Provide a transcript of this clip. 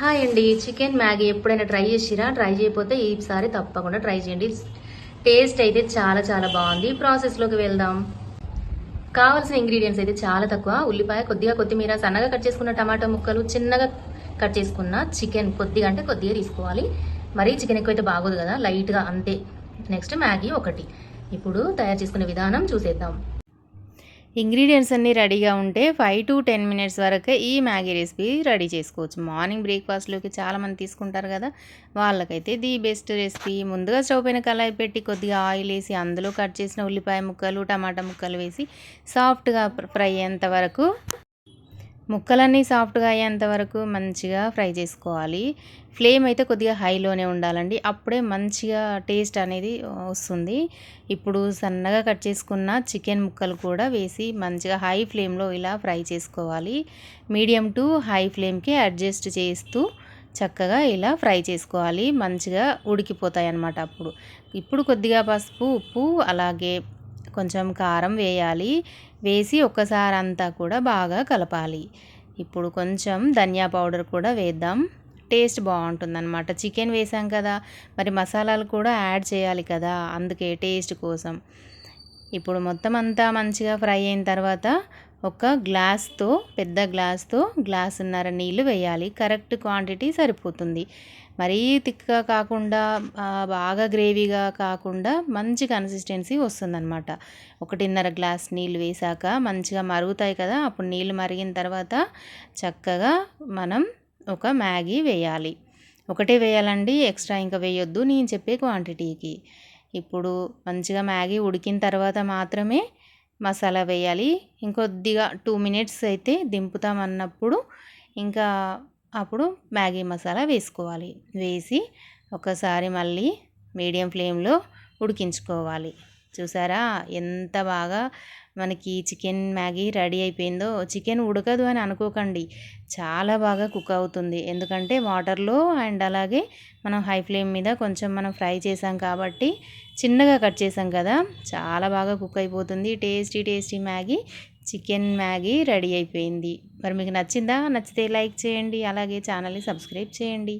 Hi అండి. Chicken Maggi ఎప్పుడైనా try చేసిరా? ట్రై చేయకపోతే ఈసారి తప్పకుండా ట్రై చేయండి. టేస్ట్ అయితే చాలా చాలా బాగుంది. ప్రాసెస్లోకి వెళ్దాం. కావాల్సిన ఇంగ్రీడియంట్స్ అయితే చాలా తక్కువ. ఉల్లిపాయ కొద్దిగా కొత్తిమీర సన్నగా కట్ చేసుకున్న టమాటా ముక్కలు చిన్నగా కట్ చేసుకున్న చికెన్ కొద్దిగా అంటే కొద్దిగా తీసుకోవాలి. మరీ చికెన్ ఎక్కువైతే బాగోదు కదా లైట్గా అంతే. నెక్స్ట్ మ్యాగీ ఒకటి. ఇప్పుడు తయారు చేసుకునే విధానం చూసేద్దాం. ఇంగ్రీడియంట్స్ అన్నీ రెడీగా ఉంటే ఫైవ్ టు టెన్ మినిట్స్ వరకే ఈ మ్యాగీ రెసిపీ రెడీ చేసుకోవచ్చు. మార్నింగ్ బ్రేక్ఫాస్ట్లోకి చాలామంది తీసుకుంటారు కదా వాళ్ళకైతే ది బెస్ట్ రెసిపీ. ముందుగా స్టవ్ పైన కళాయి పెట్టి కొద్దిగా ఆయిల్ వేసి అందులో కట్ చేసిన ఉల్లిపాయ ముక్కలు టమాటా ముక్కలు వేసి సాఫ్ట్గా ఫ్రై అయ్యేంత వరకు ముక్కలన్నీ సాఫ్ట్గా అయ్యేంత వరకు మంచిగా ఫ్రై చేసుకోవాలి. ఫ్లేమ్ అయితే కొద్దిగా హైలోనే ఉండాలండి. అప్పుడే మంచిగా టేస్ట్ అనేది వస్తుంది. ఇప్పుడు సన్నగా కట్ చేసుకున్న చికెన్ ముక్కలు కూడా వేసి మంచిగా హై ఫ్లేమ్లో ఇలా ఫ్రై చేసుకోవాలి. మీడియం టు హై ఫ్లేమ్కి అడ్జస్ట్ చేస్తూ చక్కగా ఇలా ఫ్రై చేసుకోవాలి. మంచిగా ఉడికిపోతాయి అన్నమాట అప్పుడు. ఇప్పుడు కొద్దిగా పసుపు ఉప్పు అలాగే కొంచెం కారం వేయాలి. వేసి ఒక్కసారి అంతా కూడా బాగా కలపాలి. ఇప్పుడు కొంచెం ధనియా పౌడర్ కూడా వేద్దాం. టేస్ట్ బాగుంటుందన్నమాట. చికెన్ వేసాం కదా మరి మసాలాలు కూడా యాడ్ చేయాలి కదా అందుకే టేస్ట్ కోసం. ఇప్పుడు మొత్తం అంతా మంచిగా ఫ్రై అయిన తర్వాత ఒక గ్లాస్తో పెద్ద గ్లాస్తో గ్లాసున్నర నీళ్ళు వేయాలి. కరెక్ట్ క్వాంటిటీ సరిపోతుంది. మరీ థిక్గా కాకుండా బాగా గ్రేవీగా కాకుండా మంచి కన్సిస్టెన్సీ వస్తుందన్నమాట. ఒకటిన్నర గ్లాస్ నీళ్ళు వేసాక మంచిగా మరుగుతాయి కదా అప్పుడు నీళ్ళు మరిగిన తర్వాత చక్కగా మనం ఒక మ్యాగీ వేయాలి. ఒకటే వేయాలండి ఎక్స్ట్రా ఇంకా వేయొద్దు నేను చెప్పే క్వాంటిటీకి. ఇప్పుడు మంచిగా మ్యాగీ ఉడికిన తర్వాత మాత్రమే మసాలా వేయాలి. ఇంకొద్దిగా టూ మినిట్స్ అయితే దింపుతామన్నప్పుడు ఇంకా అప్పుడు మ్యాగీ మసాలా వేసుకోవాలి. వేసి ఒకసారి మళ్ళీ మీడియం ఫ్లేమ్లో ఉడికించుకోవాలి. చూసారా? ఎంత బాగా మనకి చికెన్ మ్యాగీ రెడీ అయిపోయిందో. చికెన్ ఉడకదు అని అనుకోకండి. చాలా బాగా కుక్ అవుతుంది. ఎందుకంటే వాటర్లో అండ్ అలాగే మనం హై ఫ్లేమ్ మీద కొంచెం మనం ఫ్రై చేసాం కాబట్టి చిన్నగా కట్ చేసాం కదా. చాలా బాగా కుక్ అయిపోతుంది. Tasty tasty Maggi chicken Maggi ready అయిపోయింది. మరి మీకు నచ్చిందా? నచ్చితే లైక్ చేయండి. అలాగే ఛానల్ని సబ్స్క్రైబ్ చేయండి.